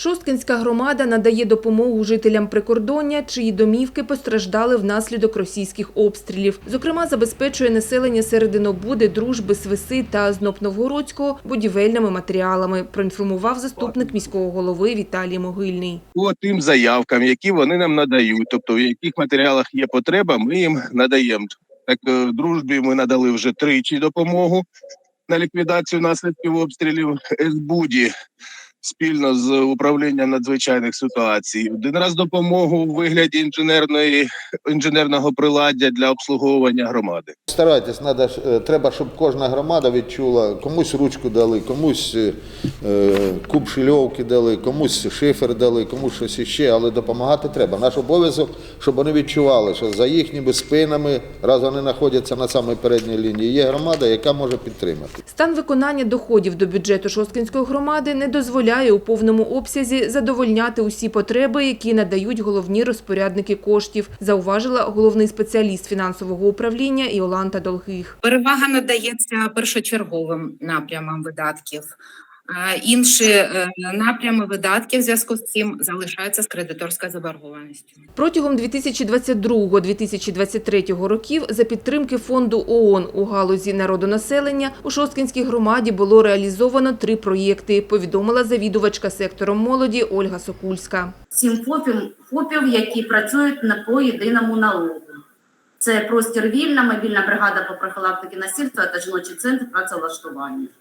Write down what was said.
Шосткинська громада надає допомогу жителям прикордоння, чиї домівки постраждали внаслідок російських обстрілів. Зокрема, забезпечує населення Серединобуди, Дружби, Свиси та Знопновгородського будівельними матеріалами, проінформував заступник міського голови Віталій Могильний. по тим заявкам, які вони нам надають. Тобто, в яких матеріалах є потреба, ми їм надаємо. Так, е, дружбі ми надали вже тричі допомогу на ліквідацію наслідків обстрілів СБУДі спільно з управлінням надзвичайних ситуацій. Один раз допомогу у вигляді інженерної інженерного приладдя для обслуговування громади. Старайтесь, надо, е, треба, щоб кожна громада відчула, комусь ручку дали, комусь е, е, куб шильовки дали, комусь шифер дали, комусь щось іще, але допомагати треба. Наш обов'язок, щоб вони відчували, що за їхніми спинами, раз вони знаходяться на самій передній лінії, є громада, яка може підтримати. Стан виконання доходів до бюджету Шосткинської громади не дозволяє у повному обсязі задовольняти усі потреби, які надають головні розпорядники коштів, зауважила головний спеціаліст фінансового управління Іоланта Долгих. Перевага надається першочерговим напрямам видатків. Інші е, напрями видатків в зв'язку з цим залишаються з кредиторською заборгованістю. Протягом 2022-2023 років за підтримки фонду ООН у галузі народонаселення у Шосткинській громаді було реалізовано три проєкти, повідомила завідувачка сектором молоді Ольга Сокульська. сім ФОПів, ФОПів, які працюють на по єдиному налогу. Це простір вільна, мобільна бригада по профілактиці насильства та жіночий центр працевлаштування.